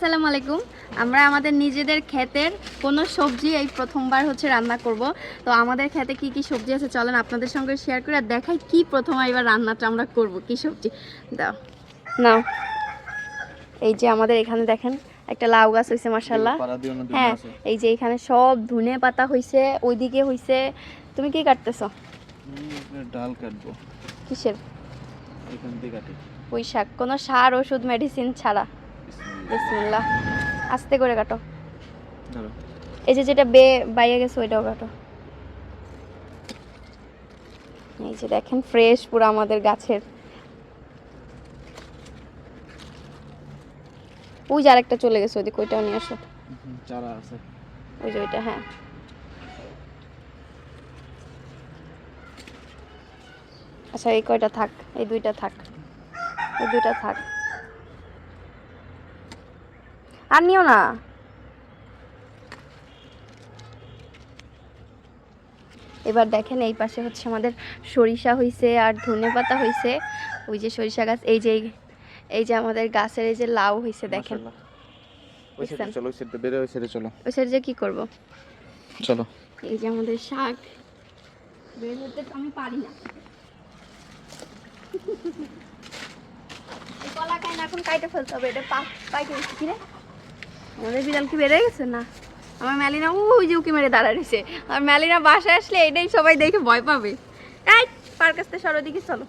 আসসালামু আলাইকুম। আমরা আমাদের নিজেদের ক্ষেতের কোনো সবজি এই প্রথমবার হচ্ছে রান্না করব। তো আমাদের ক্ষেতে কি কি সবজি আছে চলেন আপনাদের সঙ্গে শেয়ার করে দেখাই কি প্রথম এবার রান্নাটা আমরা করব কি সবজি? দাও। নাও। এই যে আমাদের এখানে দেখেন একটা লাউ গাছ হয়েছে মাসাল্লাহ হ্যাঁ এই যে এখানে সব ধনে পাতা হইছে ওইদিকে হইছে। তুমি কি কাটতেছো? ডাল কাটবো। কিসের? এখান থেকে কাটি। পুঁই শাক কোনো সার ওষুধ মেডিসিন ছাড়া। বিসমিল্লাহ। আস্তে করে কাটো। এই যে যেটা বে বাইরে গেছে ওইটাও কাটো। এই যে দেখেন ফ্রেশ পুরো আমাদের গাছের। ওই যে আরেকটা চলে গেছে ওদিকে ওইটাও নিয়ে আসো। চারা আছে। ওই যে ওইটা হ্যাঁ। আচ্ছা এই কয়টা থাক? এই দুইটা থাক। এই দুইটা থাক। আর নিও না। এবার দেখেন এই পাশে হচ্ছে আমাদের সরিষা হইছে আর ধনে পাতা হইছে। ওই যে সরিষা গাছ এই যে এই যে আমাদের গাছের এই যে লাউ হইছে দেখেন। মাশাআল্লাহ। ওই সাইডে চলো ওই সাইডে বেরো ওই সাইডে চলো। ওই সাইড যে কি করব? চলো। এই যে আমাদের শাক। বের হতে আমি পারি না। এই কলা কাইন এখন কাইটে ফেলতে হবে এটা পা পাইতে কি রে? আমাদের বিড়াল কি বেড়ে গেছে না? আমার ম্যালিনা, ওই যে উকি মেরে দাঁড়া রয়েছে। আর ম্যালিনা বাসায় আসলে এটাই সবাই দেখে ভয় পাবে। এই পার কাছতে সরো দিকে চলো।